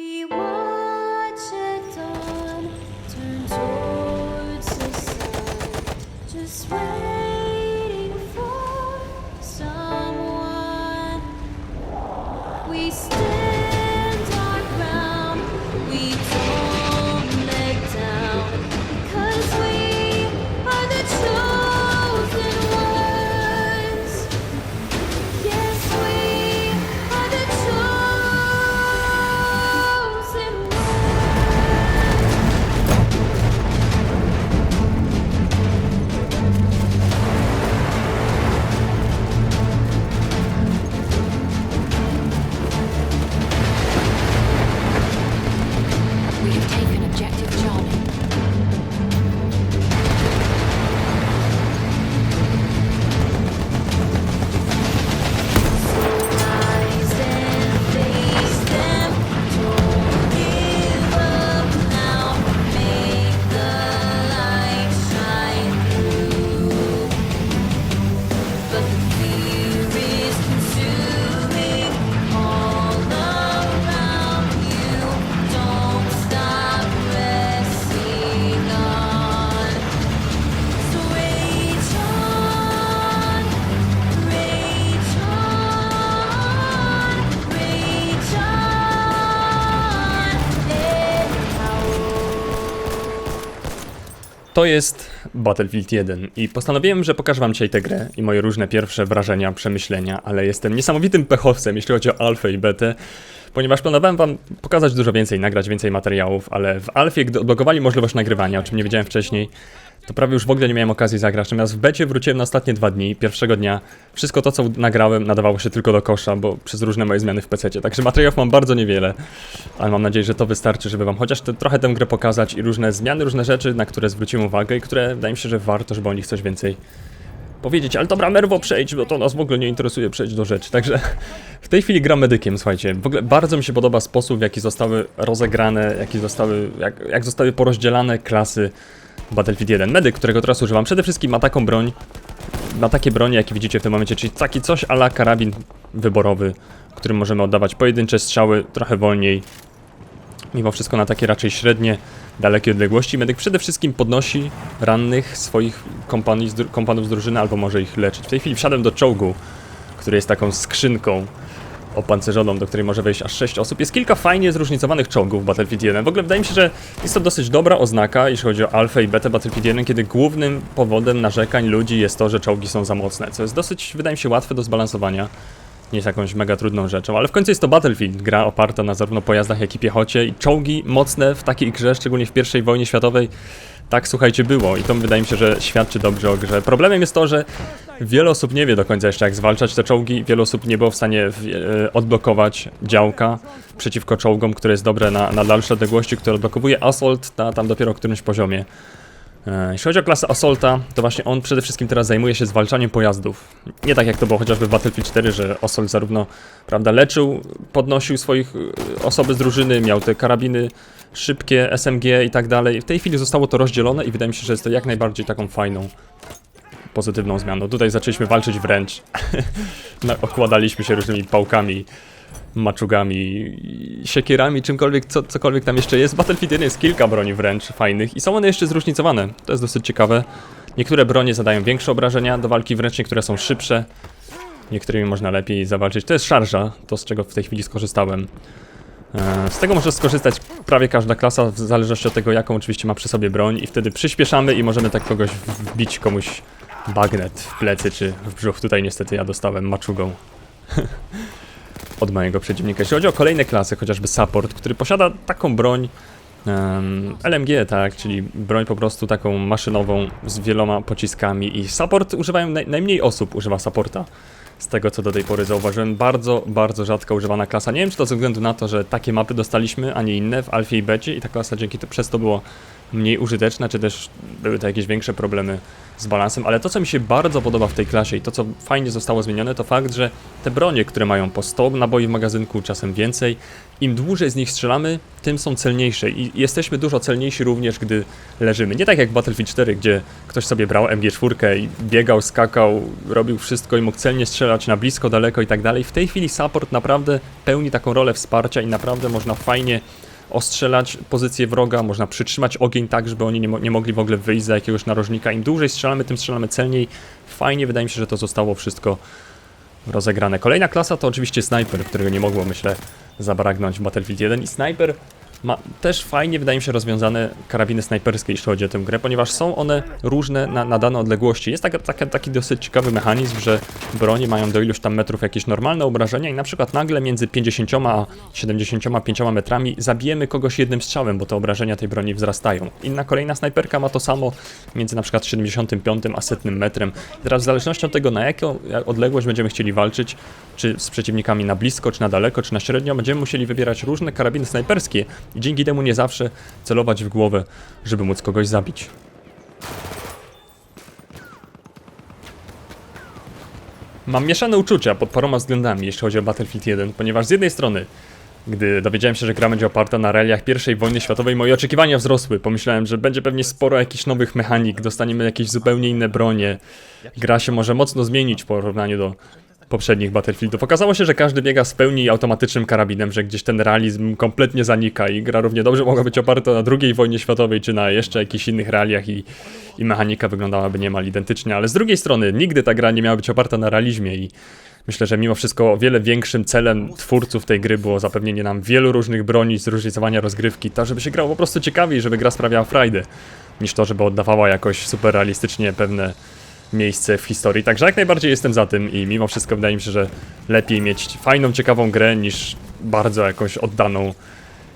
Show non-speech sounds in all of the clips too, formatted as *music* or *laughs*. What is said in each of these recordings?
We watch it dawn, turn towards the sun, just waiting To jest Battlefield 1 i postanowiłem, że pokażę wam dzisiaj tę grę i moje różne pierwsze wrażenia, przemyślenia, ale jestem niesamowitym pechowcem, jeśli chodzi o alfę i betę, ponieważ planowałem wam pokazać dużo więcej, nagrać więcej materiałów, ale w alfie, gdy odblokowali możliwość nagrywania, o czym nie wiedziałem wcześniej, to prawie już w ogóle nie miałem okazji zagrać, natomiast w becie wróciłem na ostatnie dwa dni, pierwszego dnia, wszystko to, co nagrałem, nadawało się tylko do kosza, bo przez różne moje zmiany w PC, także materiałów mam bardzo niewiele, ale mam nadzieję, że to wystarczy, żeby wam chociaż te, trochę tę grę pokazać i różne zmiany, różne rzeczy, na które zwróciłem uwagę i które wydaje mi się, że warto, żeby o nich coś więcej powiedzieć. Ale dobra, Merwo, przejdź, bo to nas w ogóle nie interesuje, przejdź do rzeczy. Także w tej chwili gram medykiem, słuchajcie. W ogóle bardzo mi się podoba sposób, w jaki zostały rozegrane, jaki zostały, jak, jak zostały porozdzielane klasy Battlefield 1. Medyk, którego teraz używam, przede wszystkim ma taką broń, ma takie bronie, jakie widzicie w tym momencie, czyli taki coś ala karabin wyborowy, którym możemy oddawać pojedyncze strzały trochę wolniej, mimo wszystko na takie raczej średnie, dalekie odległości. Medyk przede wszystkim podnosi rannych swoich kompanii, kompanów z drużyny, albo może ich leczyć. W tej chwili wsiadłem do czołgu, który jest taką skrzynką opancerzoną, do której może wejść aż 6 osób. Jest kilka fajnie zróżnicowanych czołgów w Battlefield 1. W ogóle wydaje mi się, że jest to dosyć dobra oznaka, jeśli chodzi o alfę i betę Battlefield 1, kiedy głównym powodem narzekań ludzi jest to, że czołgi są za mocne, co jest dosyć, wydaje mi się, łatwe do zbalansowania. Nie jest jakąś mega trudną rzeczą, ale w końcu jest to Battlefield, gra oparta na zarówno pojazdach, jak i piechocie i czołgi mocne w takiej grze, szczególnie w I wojnie światowej, tak słuchajcie było i to wydaje mi się, że świadczy dobrze o grze. Problemem jest to, że wiele osób nie wie do końca jeszcze jak zwalczać te czołgi, wiele osób nie było w stanie w, e, odblokować działka przeciwko czołgom, które jest dobre na, na dalsze odległości, które odblokowuje Assault na tam dopiero którymś poziomie. E, Jeśli chodzi o klasę Assaulta, to właśnie on przede wszystkim teraz zajmuje się zwalczaniem pojazdów. Nie tak jak to było chociażby w Battlefield 4, że Assault zarówno prawda, leczył, podnosił swoich e, osoby z drużyny, miał te karabiny szybkie, SMG i tak dalej. W tej chwili zostało to rozdzielone i wydaje mi się, że jest to jak najbardziej taką fajną, pozytywną zmianą. Tutaj zaczęliśmy walczyć wręcz. *laughs* Na- Okładaliśmy się różnymi pałkami, maczugami, siekierami, czymkolwiek, co, cokolwiek tam jeszcze jest. W Battlefield 1 jest kilka broni wręcz fajnych i są one jeszcze zróżnicowane. To jest dosyć ciekawe. Niektóre bronie zadają większe obrażenia do walki wręcz, niektóre są szybsze. Niektórymi można lepiej zawalczyć. To jest szarża, to z czego w tej chwili skorzystałem. E, Z tego może skorzystać prawie każda klasa, w zależności od tego, jaką oczywiście ma przy sobie broń i wtedy przyspieszamy i możemy tak kogoś wbić komuś bagnet w plecy czy w brzuch. Tutaj niestety ja dostałem maczugą *laughs* od mojego przeciwnika. Jeśli chodzi o kolejne klasy, chociażby support, który posiada taką broń LMG, tak, czyli broń po prostu taką maszynową z wieloma pociskami i support używają, naj, najmniej osób używa supporta. Z tego co do tej pory zauważyłem, bardzo, bardzo rzadko używana klasa. Nie wiem, czy to ze względu na to, że takie mapy dostaliśmy, a nie inne w Alfie i Becie i ta klasa dzięki to, przez to było mniej użyteczna, czy też były to jakieś większe problemy z balansem, ale to co mi się bardzo podoba w tej klasie i to co fajnie zostało zmienione to fakt, że te bronie, które mają po 100 naboi w magazynku, czasem więcej, im dłużej z nich strzelamy, tym są celniejsze i jesteśmy dużo celniejsi również, gdy leżymy. Nie tak jak w Battlefield 4, gdzie ktoś sobie brał MG4 i biegał, skakał, robił wszystko i mógł celnie strzelać na blisko, daleko i tak dalej. W tej chwili support naprawdę pełni taką rolę wsparcia i naprawdę można fajnie ostrzelać pozycję wroga, można przytrzymać ogień tak, żeby oni nie, mo- nie mogli w ogóle wyjść za jakiegoś narożnika. Im dłużej strzelamy, tym strzelamy celniej. Fajnie, wydaje mi się, że to zostało wszystko rozegrane. Kolejna klasa to oczywiście Sniper, którego nie mogło, myślę, zabraknąć w Battlefield 1 i Sniper ma też fajnie, wydaje mi się, rozwiązane karabiny snajperskie, jeśli chodzi o tę grę, ponieważ są one różne na, na dane odległości. Jest taka, taka, taki dosyć ciekawy mechanizm, że bronie mają do iluś tam metrów jakieś normalne obrażenia i na przykład nagle między 50 a 75 metrami zabijemy kogoś jednym strzałem, bo te obrażenia tej broni wzrastają. Inna kolejna snajperka ma to samo między na przykład 75 a 100 metrem. Teraz w zależności od tego, na jaką odległość będziemy chcieli walczyć, czy z przeciwnikami na blisko, czy na daleko, czy na średnio, będziemy musieli wybierać różne karabiny snajperskie i dzięki temu nie zawsze celować w głowę, żeby móc kogoś zabić. Mam mieszane uczucia pod paroma względami, jeśli chodzi o Battlefield 1, ponieważ z jednej strony, gdy dowiedziałem się, że gra będzie oparta na realiach I wojny światowej, moje oczekiwania wzrosły. Pomyślałem, że będzie pewnie sporo jakichś nowych mechanik, dostaniemy jakieś zupełnie inne bronie. Gra się może mocno zmienić w porównaniu do poprzednich Battlefieldów. Okazało się, że każdy biega z pełni automatycznym karabinem, że gdzieś ten realizm kompletnie zanika i gra równie dobrze mogła być oparta na II wojnie światowej, czy na jeszcze jakichś innych realiach i, i mechanika wyglądałaby niemal identycznie, ale z drugiej strony nigdy ta gra nie miała być oparta na realizmie i myślę, że mimo wszystko o wiele większym celem twórców tej gry było zapewnienie nam wielu różnych broni, zróżnicowania rozgrywki, to żeby się grało po prostu ciekawiej, żeby gra sprawiała frajdę, niż to, żeby oddawała jakoś super realistycznie pewne miejsce w historii. Także jak najbardziej jestem za tym i mimo wszystko wydaje mi się, że lepiej mieć fajną, ciekawą grę niż bardzo jakąś oddaną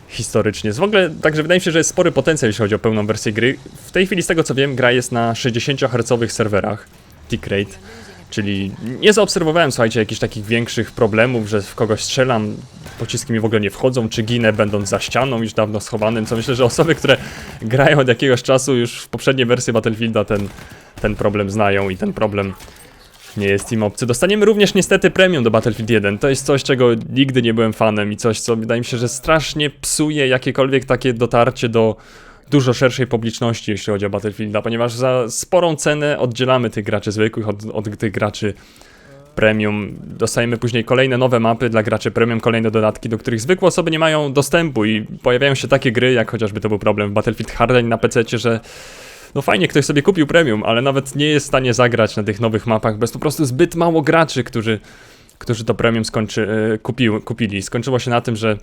historycznie. W ogóle, także wydaje mi się, że jest spory potencjał, jeśli chodzi o pełną wersję gry. W tej chwili, z tego co wiem, gra jest na 60 Hz serwerach, tick rate, czyli nie zaobserwowałem, słuchajcie, jakichś takich większych problemów, że w kogoś strzelam, pociski mi w ogóle nie wchodzą, czy ginę będąc za ścianą już dawno schowanym, co myślę, że osoby, które *laughs* grają od jakiegoś czasu już w poprzedniej wersji Battlefielda ten, ten problem znają i ten problem nie jest im obcy. Dostaniemy również niestety premium do Battlefield 1. To jest coś, czego nigdy nie byłem fanem i coś, co wydaje mi się, że strasznie psuje jakiekolwiek takie dotarcie do dużo szerszej publiczności, jeśli chodzi o Battlefielda, ponieważ za sporą cenę oddzielamy tych graczy zwykłych od, od tych graczy premium. Dostajemy później kolejne nowe mapy dla graczy premium, kolejne dodatki, do których zwykłe osoby nie mają dostępu i pojawiają się takie gry, jak chociażby to był problem w Battlefield Hardline na PC, że no fajnie, ktoś sobie kupił premium, ale nawet nie jest w stanie zagrać na tych nowych mapach, bez po prostu zbyt mało graczy, którzy, którzy to premium skończy, e, kupił, kupili. Skończyło się na tym, że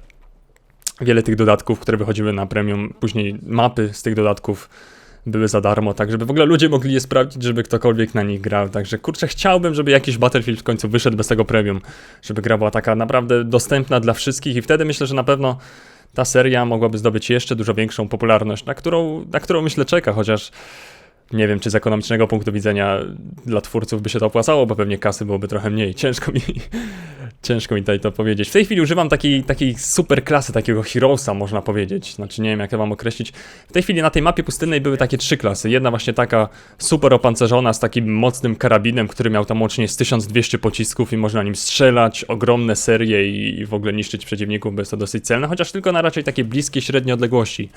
wiele tych dodatków, które wychodziły na premium, później mapy z tych dodatków były za darmo, tak żeby w ogóle ludzie mogli je sprawdzić, żeby ktokolwiek na nich grał. Także kurczę, chciałbym, żeby jakiś Battlefield w końcu wyszedł bez tego premium, żeby gra była taka naprawdę dostępna dla wszystkich i wtedy myślę, że na pewno ta seria mogłaby zdobyć jeszcze dużo większą popularność, na którą, na którą myślę czeka, chociaż nie wiem, czy z ekonomicznego punktu widzenia dla twórców by się to opłacało, bo pewnie kasy byłoby trochę mniej. *laughs* Ciężko mi, ciężko mi tutaj to powiedzieć. W tej chwili używam takiej, takiej super klasy, takiego Heroesa, można powiedzieć. Znaczy, nie wiem, jak to wam określić. W tej chwili na tej mapie pustynnej były takie trzy klasy. Jedna właśnie taka super opancerzona z takim mocnym karabinem, który miał tam łącznie z 1200 pocisków i można nim strzelać, ogromne serie i, i w ogóle niszczyć przeciwników, bo jest to dosyć celne, chociaż tylko na raczej takie bliskie, średnie odległości.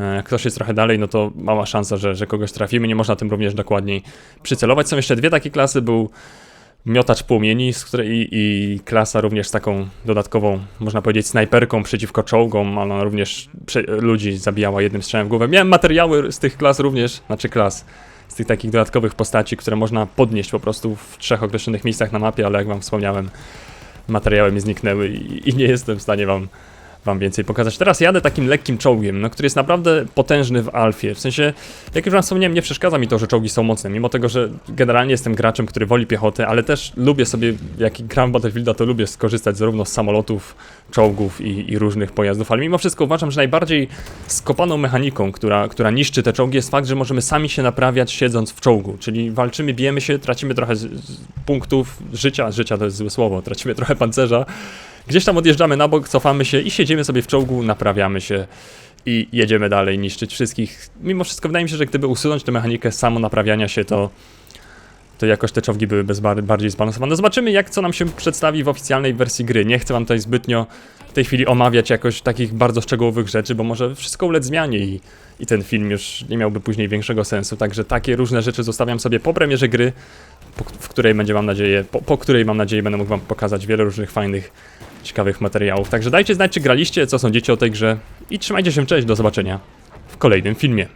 E, Jak ktoś jest trochę dalej, no to mała szansa, że, że kogoś trafimy. Nie można tym również dokładniej przycelować. Są jeszcze dwie takie klasy. Był miotacz płomieni, z której i, i klasa również z taką dodatkową, można powiedzieć, snajperką przeciwko czołgom, ale ona również ludzi zabijała jednym strzałem w głowę. Miałem materiały z tych klas również, znaczy klas, z tych takich dodatkowych postaci, które można podnieść po prostu w trzech określonych miejscach na mapie, ale jak wam wspomniałem, materiały mi zniknęły i, i nie jestem w stanie wam wam więcej pokazać. Teraz jadę takim lekkim czołgiem, no, który jest naprawdę potężny w alfie. W sensie, jak już wam wspomniałem, nie przeszkadza mi to, że czołgi są mocne, mimo tego, że generalnie jestem graczem, który woli piechotę, ale też lubię sobie, jak gram Battlefielda, to lubię skorzystać zarówno z samolotów, czołgów i, i różnych pojazdów, ale mimo wszystko uważam, że najbardziej skopaną mechaniką, która, która niszczy te czołgi, jest fakt, że możemy sami się naprawiać siedząc w czołgu, czyli walczymy, bijemy się, tracimy trochę z, z punktów życia, życia to jest złe słowo, tracimy trochę pancerza, Gdzieś tam odjeżdżamy na bok, cofamy się i siedzimy sobie w czołgu, naprawiamy się i jedziemy dalej, niszczyć wszystkich. Mimo wszystko wydaje mi się, że gdyby usunąć tę mechanikę samo naprawiania się, to to jakoś te czołgi były bez bar- bardziej zbalansowane. Zobaczymy, jak co nam się przedstawi w oficjalnej wersji gry. Nie chcę wam tutaj zbytnio w tej chwili omawiać jakoś takich bardzo szczegółowych rzeczy, bo może wszystko ulec zmianie i, i ten film już nie miałby później większego sensu. Także takie różne rzeczy zostawiam sobie po premierze gry, po, w której będzie, mam nadzieję, po, po której mam nadzieję będę mógł wam pokazać wiele różnych fajnych, ciekawych materiałów. Także dajcie znać, czy graliście, co sądzicie o tej grze i trzymajcie się, cześć, do zobaczenia w kolejnym filmie.